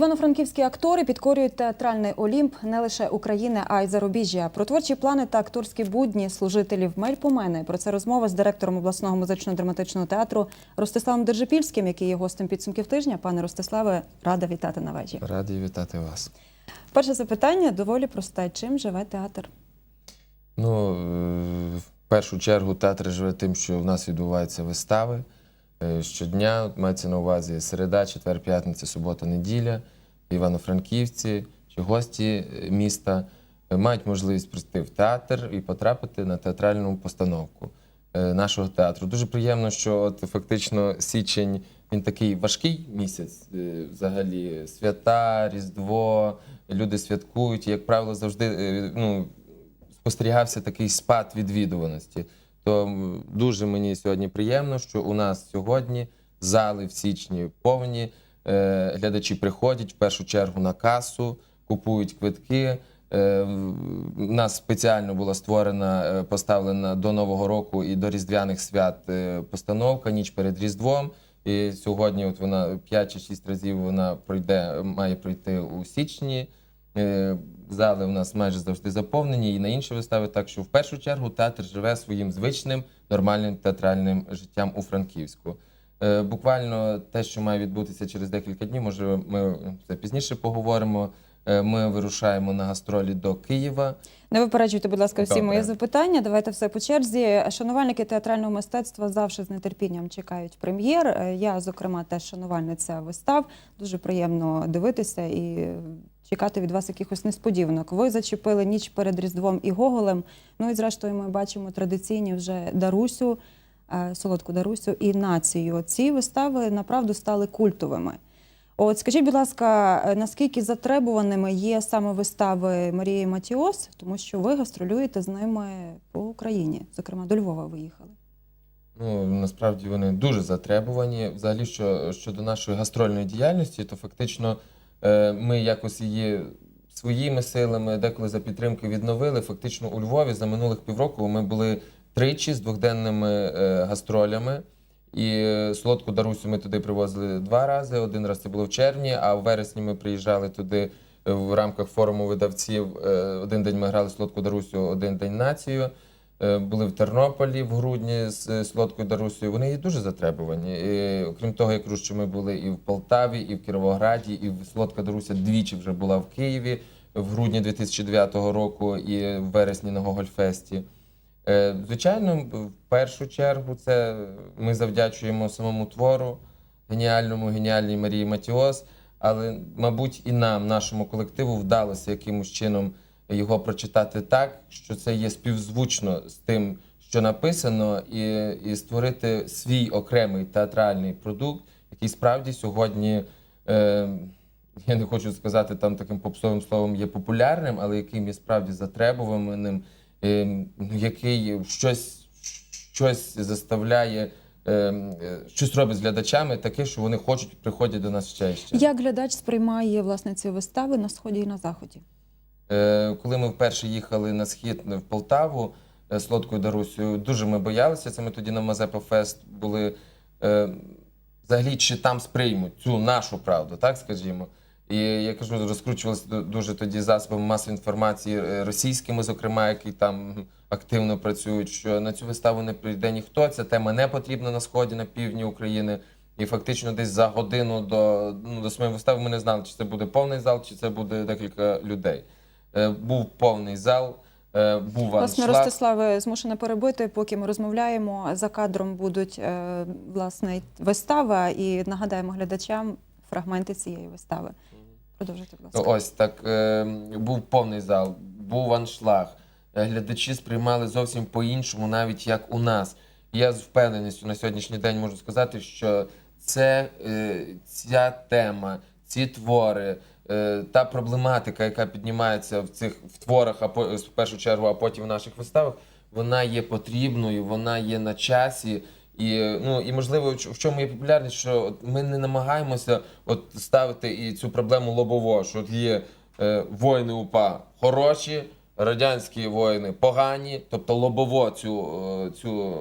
Івано-франківські актори підкорюють театральний Олімп не лише України, а й зарубіжжя. Про творчі плани та акторські будні служителів Мельпомени. Про це розмова з директором обласного музично-драматичного театру Ростиславом Держипільським, який є гостем підсумків тижня. Пане Ростиславе, рада вітати на вежі. Радий вітати вас. Перше запитання доволі просте. Чим живе театр? Ну, е, в першу чергу театр живе тим, що в нас відбуваються вистави щодня. Мається на увазі середа, четвер, п'ятниця, субота, неділя. Івано-Франківці чи гості е, міста е, мають можливість прийти в театр і потрапити на театральну постановку е, нашого театру. Дуже приємно, що от фактично січень він такий важкий місяць. е, Взагалі, свята, Різдво, люди святкують. Як правило, завжди е, ну, спостерігався такий спад відвідуваності. То дуже мені сьогодні приємно, що у нас сьогодні зали в січні повні. Е, глядачі приходять в першу чергу на касу, купують квитки. Е, У нас спеціально була створена, е, поставлена до Нового року і до Різдвяних свят постановка ніч перед Різдвом. І сьогодні, от вона 5 чи 6 разів вона пройде, має пройти у січні. Зали у нас майже завжди заповнені і на інші вистави. Так що в першу чергу театр живе своїм звичним нормальним театральним життям у Франківську. Е, Буквально те, що має відбутися через декілька днів, може ми це пізніше поговоримо. Е, Ми вирушаємо на гастролі до Києва. Не випереджуйте, будь ласка, всі Добре. мої запитання. Давайте все по черзі. Шанувальники театрального мистецтва завжди з нетерпінням чекають прем'єр. Е, Я, зокрема, теж шанувальниця вистав. Дуже приємно дивитися і чекати від вас якихось несподіванок. Ви зачепили ніч перед Різдвом і Гоголем. Ну і зрештою, ми бачимо традиційні вже Дарусю, е, солодку Дарусю і націю. Ці вистави направду стали культовими. От скажіть, будь ласка, е, наскільки затребуваними є саме вистави Марії Матіос, тому що ви гастролюєте з ними по Україні, зокрема до Львова виїхали. Ну насправді вони дуже затребувані. Взагалі, що щодо нашої гастрольної діяльності, то фактично ми якось її своїми силами, деколи за підтримки відновили. Фактично у Львові за минулих півроку ми були тричі з двохденними е, гастролями. І е, солодку Дарусю ми туди привозили два рази. Один раз це було в червні, а в вересні ми приїжджали туди е, в рамках форуму видавців. Е, Один день ми грали солодку Дарусю, один день націю. Е, Були в Тернополі в грудні з е, солодкою Дарусею. Вони є дуже затребувані. І, окрім того, я кажу, що ми були і в Полтаві, і в Кіровограді, і в солодка Даруся двічі вже була в Києві в грудні 2009 року і в вересні на Гогольфесті. Е, Звичайно, в першу чергу це ми завдячуємо самому твору, геніальному, геніальній Марії Матіос. Але, мабуть, і нам, нашому колективу, вдалося якимось чином його прочитати так, що це є співзвучно з тим, що написано, і, і створити свій окремий театральний продукт, який справді сьогодні. Е, я не хочу сказати там таким попсовим словом є популярним, але яким є справді затребуваним, е, який щось, щось заставляє, е, е, щось робить з глядачами, таке, що вони хочуть приходять до нас ще ще. Як глядач сприймає власне ці вистави на сході і на заході? Е, Коли ми вперше їхали на схід в Полтаву е, з Лодкою Дарусею, дуже ми боялися. Це ми тоді на Мазепа Фест були. е, Взагалі, чи там сприймуть цю нашу правду, так скажімо. І я кажу, розкручувалися дуже тоді засобами масової інформації е, російськими, зокрема, які там активно працюють, що на цю виставу не прийде ніхто. Ця тема не потрібна на сході, на півдні України. І фактично десь за годину до, ну, до самої вистави ми не знали, чи це буде повний зал, чи це буде декілька людей. Е, був повний зал, е, був Власне, аншлаг. Ростиславе, змушена перебити, поки ми розмовляємо. За кадром будуть е, власне вистава, і нагадаємо глядачам фрагменти цієї вистави. Продовжуйте, будь ласка. Ось так був повний зал, був аншлаг. Глядачі сприймали зовсім по-іншому, навіть як у нас. Я з впевненістю на сьогоднішній день можу сказати, що це ця тема, ці твори, та проблематика, яка піднімається в цих в творах, а по- в першу чергу, а потім в наших виставах, вона є потрібною, вона є на часі. І ну і можливо, в чому є популярність, що ми не намагаємося от ставити і цю проблему лобово, що от є е, воїни УПА хороші, радянські воїни погані, тобто лобово цю, е, цю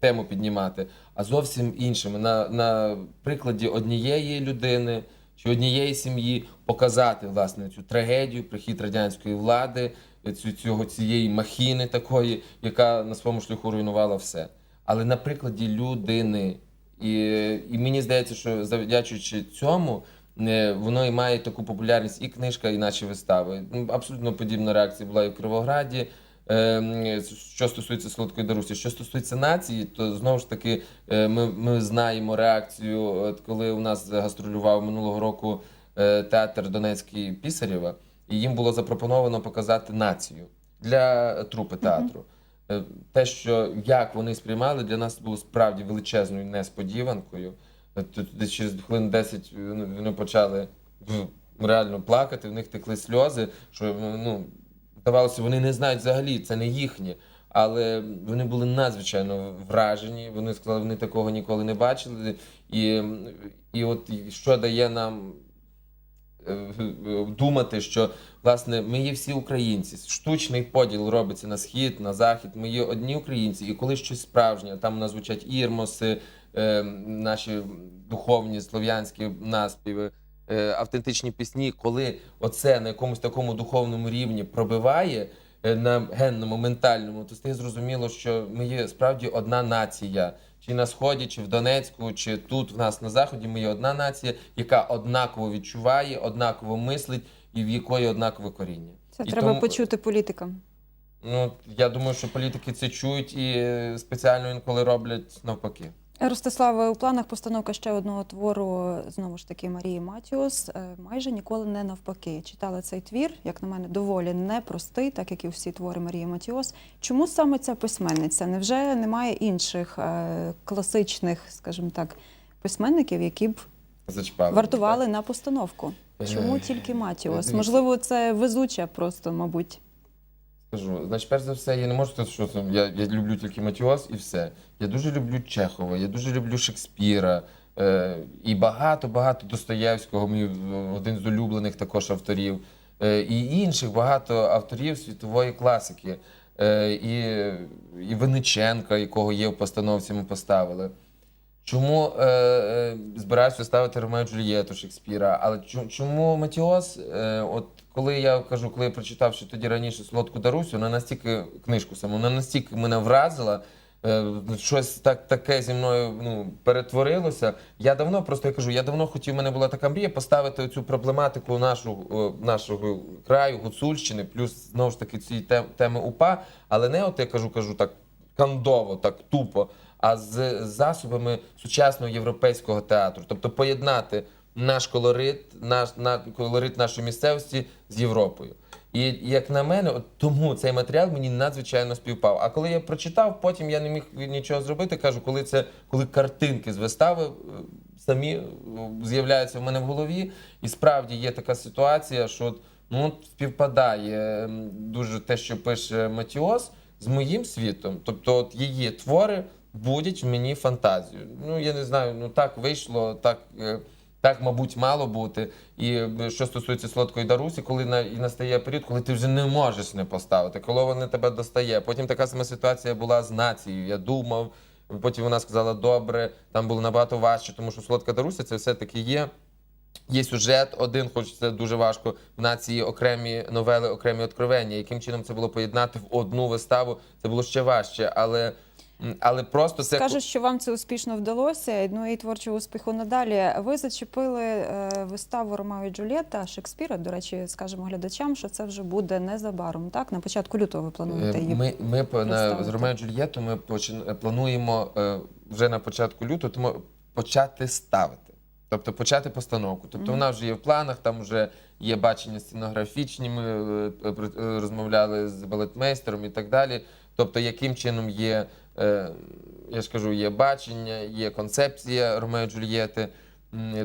тему піднімати, а зовсім іншими. На, на прикладі однієї людини чи однієї сім'ї показати власне цю трагедію, прихід радянської влади, цю цього цієї махіни такої, яка на своєму шляху руйнувала все. Але на прикладі людини, і, і мені здається, що завдячуючи цьому, е, воно і має таку популярність і книжка, і наші вистави. Абсолютно подібна реакція була і в Кривограді. Е, Що стосується солодкої Дарусі, що стосується нації, то знову ж таки е, ми, ми знаємо реакцію, от коли у нас гастролював минулого року е, театр Донецький Пісарєва, і їм було запропоновано показати націю для трупи театру. Е, Те, що як вони сприймали, для нас було справді величезною несподіванкою. Тут десь через хвилин 10 вони вони почали ну, реально плакати, в них текли сльози, що ну, здавалося, вони не знають взагалі, це не їхнє. Але вони були надзвичайно вражені. Вони сказали, вони такого ніколи не бачили. І, і от що дає нам е, думати, що власне ми є всі українці. Штучний поділ робиться на схід, на захід. Ми є одні українці, і коли щось справжнє, там у нас звучать ірмоси, е, наші духовні слов'янські наспіви. Е, Автентичні пісні, коли оце на якомусь такому духовному рівні пробиває е, на генному, ментальному, то стає зрозуміло, що ми є справді одна нація. Чи на сході, чи в Донецьку, чи тут в нас на заході. Ми є одна нація, яка однаково відчуває, однаково мислить і в якої однакове коріння. Це І треба тому- почути політикам. Ну я думаю, що політики це чують і е, спеціально інколи роблять навпаки. Ростиславе, у планах постановка ще одного твору знову ж таки Марії Матіос. Е, Майже ніколи не навпаки. Читала цей твір, як на мене, доволі непростий, так як і всі твори Марії Матіос. Чому саме ця письменниця? Невже немає інших е, класичних, скажімо так, письменників, які б Зачіпали. вартували на постановку? Чому Е, тільки Матіос? Можливо, це везуча просто, мабуть. Скажу, значить, перш за все, я не можу сказати, що там, я, я люблю тільки Матіос і все. Я дуже люблю Чехова, я дуже люблю Шекспіра. Е, і багато-багато Достоєвського, мій один з улюблених також авторів. Е, і інших багато авторів світової класики. Е, і, і Винниченка, якого є в постановці, ми поставили. Чому е, е, збираюся ставити Ромео і Джульєту Шекспіра? Але чому, чому Матіос? Е, от коли я кажу, коли я прочитав ще тоді раніше солодку Дарусю, вона настільки книжку саму, вона настільки мене вразила. е, Щось так таке зі мною ну, перетворилося. Я давно просто я кажу, я давно хотів, у мене була така мрія поставити цю проблематику нашу, е, нашого краю, Гуцульщини, плюс знову ж таки ці теми УПА, але не от я кажу, кажу так кандово, так тупо, а з засобами сучасного європейського театру. Тобто поєднати наш колорит, наш на колорит нашої місцевості з Європою. І як на мене, от тому цей матеріал мені надзвичайно співпав. А коли я прочитав, потім я не міг нічого зробити. Кажу, коли це коли картинки з вистави е, самі е, з'являються в мене в голові, і справді є така ситуація, що ну співпадає ем, дуже те, що пише Матіос, з моїм світом. Тобто, от її твори будять в мені фантазію. Ну я не знаю, ну так вийшло, так. е, Так, мабуть, мало бути. І е, що стосується солодкої Дарусі, коли на і настає період, коли ти вже не можеш не поставити, коли вона тебе достає. Потім така сама ситуація була з нацією. Я думав, потім вона сказала добре, там було набагато важче, тому що солодка Даруся це все-таки є. Є сюжет один, хоч це дуже важко. В нації окремі новели, окремі откровення. Яким чином це було поєднати в одну виставу? Це було ще важче, але, але просто це Скажу, що вам це успішно вдалося. Ну і творчого успіху надалі. Ви зачепили е, виставу Ромео і Джульєта Шекспіра. До речі, скажемо глядачам, що це вже буде незабаром. Так, на початку лютого ви плануєте Е, її. Ми, ми на, представити. з Ромео і Джульєту ми плануємо е, вже на початку лютого тому почати ставити. Тобто почати постановку. Тобто вона вже є в планах, там вже є бачення сценографічні. Ми е, е, е, розмовляли з балетмейстером і так далі. Тобто, яким чином є, е, я ж кажу, є бачення, є концепція Ромео Джульєти.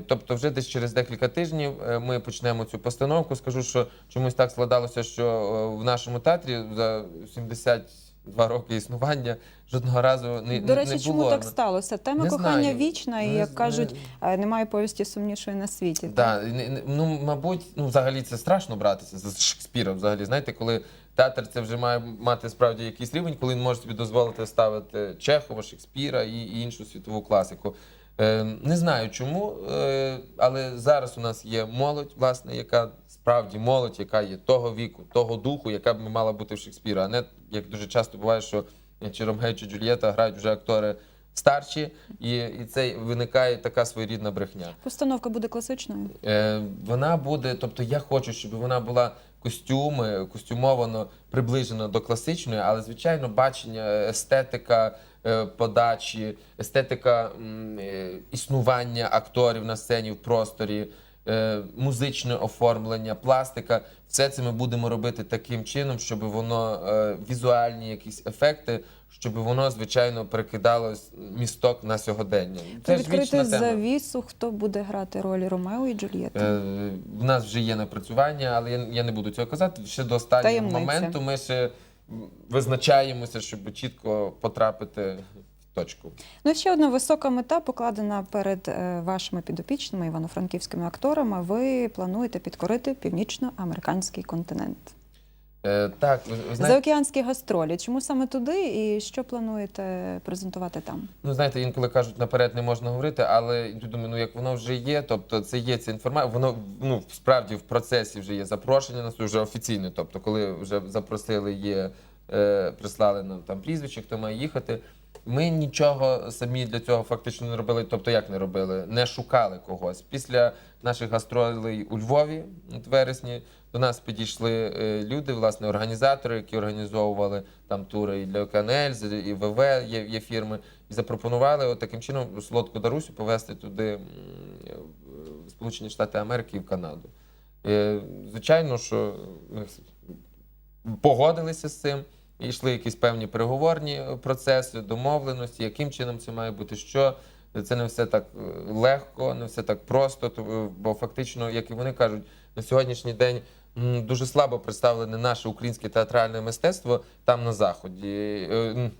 Тобто, вже десь через декілька тижнів е, ми почнемо цю постановку. Скажу, що чомусь так складалося, що е, в нашому театрі за 72 роки існування жодного разу не, До речі, не чому так сталося? Тема Не кохання знаю. вічна, і Не як кажуть, е, немає повісті сумнішої на світі. так? Да, не- не- ну, мабуть, ну, взагалі це страшно братися з Шекспіра. Взагалі, знаєте, коли театр це вже має мати справді якийсь рівень, коли він може собі дозволити ставити Чехова, Шекспіра і, іншу світову класику. Е, Не знаю чому, е, але зараз у нас є молодь, власне, яка справді молодь, яка є того віку, того духу, яка б мала бути в Шекспіра. А не як дуже часто буває, що чи Ромгей, чи Джульєта грають вже актори старші, і, і це виникає така своєрідна брехня. Постановка буде класичною. Е, вона буде, тобто я хочу, щоб вона була костюми, костюмовано приближено до класичної, але звичайно, бачення, естетика е, подачі, естетика е, існування акторів на сцені в просторі. е, Музичне оформлення, пластика, все це ми будемо робити таким чином, щоб воно візуальні якісь ефекти, щоб воно звичайно перекидало місток на сьогодення. Ж вічна відкрити тема. завісу, хто буде грати ролі Ромео і Джульєти. Е, В нас вже є напрацювання, але я, я не буду цього казати. Ще до останнього Таємниця. моменту ми ще визначаємося, щоб чітко потрапити в точку. Ну, і ще одна висока мета покладена перед е, вашими підопічними івано-франківськими акторами. Ви плануєте підкорити північноамериканський континент. Е, так, ви, ви знаєте, Заокеанські гастролі. Чому саме туди і що плануєте презентувати там? ну знаєте, інколи кажуть, наперед не можна говорити, але я думаю, ну як воно вже є, тобто це є ця інформація, воно ну справді в процесі вже є запрошення на вже офіційно. Тобто, коли вже запросили, є е, прислали нам там прізвище, хто має їхати. Ми нічого самі для цього фактично не робили. Тобто, як не робили, не шукали когось. Після наших гастролей у Львові от в вересні до нас підійшли е, люди, власне, організатори, які організовували там тури і для ОКНЛ, і ВВ є, є фірми, і запропонували от таким чином солодку Дарусю повезти туди в Сполучені Штати Америки і в Канаду. Е, Звичайно, що ми погодилися з цим. І йшли якісь певні переговорні процеси, домовленості, яким чином це має бути, що це не все так е, легко, не все так просто. то, е, Бо фактично, як і вони кажуть, на сьогоднішній день дуже слабо представлене наше українське театральне мистецтво там на заході, е,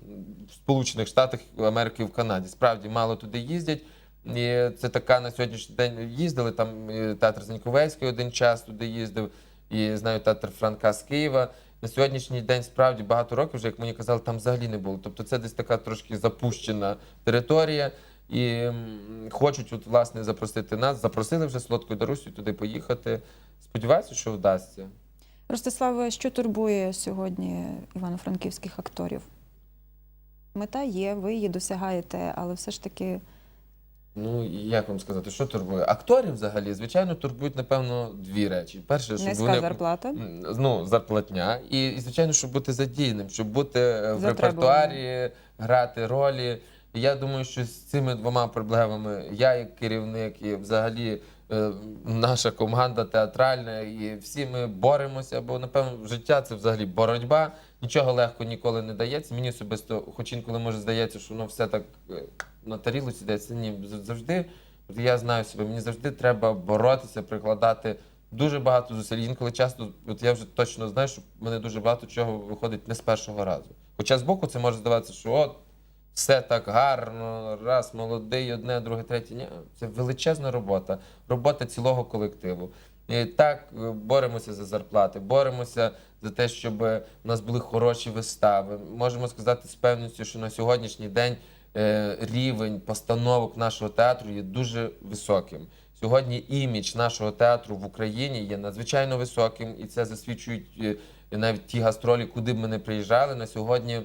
в Сполучених Штатах Америки, в Канаді. Справді мало туди їздять. І це така на сьогоднішній день їздили. Там е, театр Заньковецький один час туди їздив, і знаю театр Франка з Києва. На сьогоднішній день справді багато років, вже як мені казали, там взагалі не було. Тобто це десь така трошки запущена територія. І хочуть от, власне запросити нас. Запросили вже Солодкою Дарусю туди поїхати. Сподіваюся, що вдасться. Ростиславе, що турбує сьогодні івано-франківських акторів? Мета є, ви її досягаєте, але все ж таки Ну як вам сказати, що турбує? Акторів взагалі, звичайно, турбують, напевно, дві речі. Перше, щоб низька вони зарплата. Ну, зарплатня. І, і, звичайно, щоб бути задійним, щоб бути е, в репертуарі, грати ролі. І я думаю, що з цими двома проблемами я, як керівник, і взагалі наша команда театральна, і всі ми боремося, бо, напевно, життя це взагалі боротьба. Нічого легко ніколи не дається. Мені особисто, хоч інколи може здається, що воно все так е, на тарілці дається. Ні, завжди. Я знаю себе, мені завжди треба боротися, прикладати дуже багато зусиль. Інколи часто, от я вже точно знаю, що в мене дуже багато чого виходить не з першого разу. Хоча збоку це може здаватися, що от все так гарно, раз, молодий, одне, друге, третє. Ні, це величезна робота, робота цілого колективу. І так е, боремося за зарплати, боремося за те, щоб у нас були хороші вистави. Можемо сказати з певністю, що на сьогоднішній день е, рівень постановок нашого театру є дуже високим. Сьогодні імідж нашого театру в Україні є надзвичайно високим, і це засвідчують е, навіть ті гастролі, куди б ми не приїжджали. На сьогодні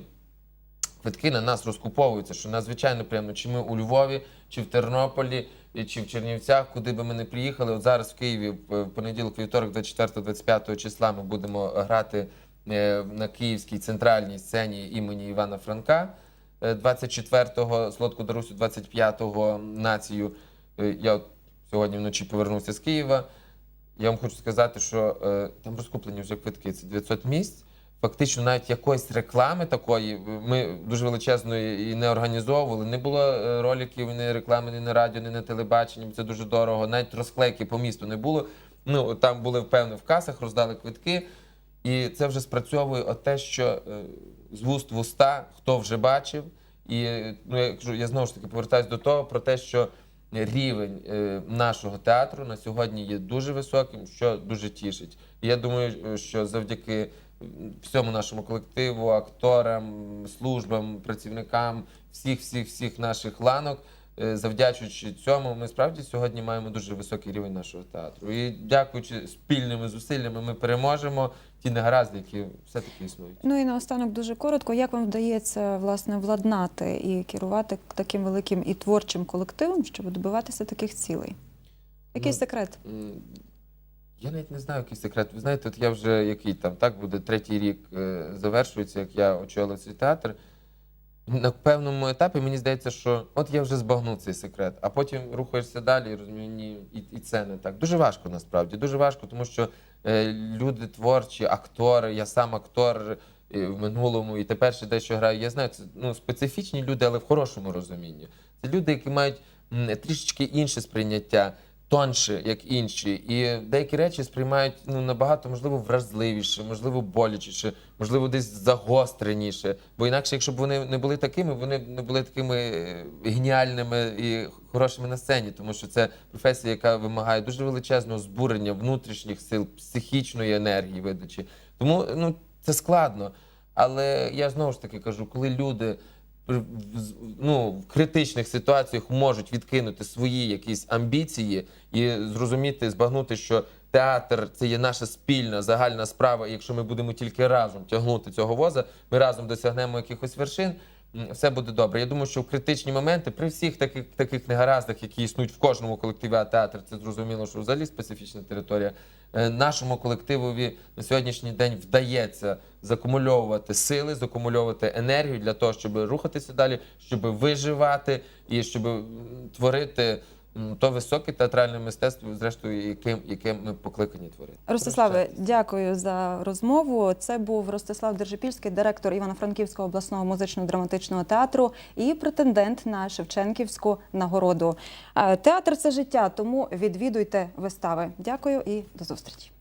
квитки на нас розкуповуються, що надзвичайно приємно. Чи ми у Львові, чи в Тернополі, чи в Чернівцях, куди би ми не приїхали. От зараз в Києві в понеділок, вівторок, 24-25 числа ми будемо грати е, на київській центральній сцені імені Івана Франка. Е, 24-го Солодку Дарусю, 25-го націю. Е, Я сьогодні вночі повернувся з Києва. Я вам хочу сказати, що е, там розкуплені вже квитки. Це 900 місць. Фактично, навіть якоїсь реклами такої ми дуже величезної і не організовували. Не було е, роликів, ні реклами, ні на радіо, ні на телебаченні. Це дуже дорого. Навіть розклейки по місту не було. Ну там були впевнено в касах, роздали квитки. І це вже спрацьовує те, що е, з вуст в уста, хто вже бачив. І ну, я кажу, я знову ж таки повертаюся до того про те, що рівень е, нашого театру на сьогодні є дуже високим, що дуже тішить. І я думаю, що завдяки всьому нашому колективу, акторам, службам, працівникам всіх, всіх, всіх наших ланок. е, завдячуючи цьому, ми справді сьогодні маємо дуже високий рівень нашого театру. І дякуючи спільними зусиллями, ми переможемо ті негаразди, які все-таки існують. Ну і наостанок дуже коротко. Як вам вдається власне владнати і керувати таким великим і творчим колективом, щоб добиватися таких цілей? Який Ну, секрет? Я навіть не знаю, який секрет. Ви знаєте, от я вже який там так буде третій рік е, завершується, як я очолив цей театр. На певному етапі мені здається, що от я вже збагнув цей секрет, а потім рухаєшся далі і розумію, ні, і, і це не так. Дуже важко насправді, дуже важко, тому що е, люди творчі, актори, я сам актор е, в минулому і тепер ще дещо граю. Я знаю, це ну, специфічні люди, але в хорошому розумінні. Це люди, які мають м, трішечки інше сприйняття, тонше, як інші, і деякі речі сприймають ну набагато можливо вразливіше, можливо, болячіше, можливо, десь загостреніше. Бо інакше, якщо б вони не були такими, вони б не були такими е, геніальними і хорошими на сцені, тому що це професія, яка вимагає дуже величезного збурення внутрішніх сил, психічної енергії видачі. Тому ну це складно. Але я знову ж таки кажу, коли люди ну, в критичних ситуаціях можуть відкинути свої якісь амбіції і зрозуміти, збагнути, що театр це є наша спільна загальна справа. І якщо ми будемо тільки разом тягнути цього воза, ми разом досягнемо якихось вершин. Все буде добре. Я думаю, що в критичні моменти при всіх таких таких негараздах, які існують в кожному колективі, а театр це зрозуміло, що взагалі специфічна територія. Е, Нашому колективові на сьогоднішній день вдається закумульовувати сили, закумульовувати енергію для того, щоб рухатися далі, щоб виживати і щоб творити то високе театральне мистецтво, зрештою, яким, яким ми покликані творити. Ростиславе, дякую за розмову. Це був Ростислав Держипільський, директор Івано-Франківського обласного музично-драматичного театру і претендент на Шевченківську нагороду. Е, Театр це життя, тому відвідуйте вистави. Дякую і до зустрічі.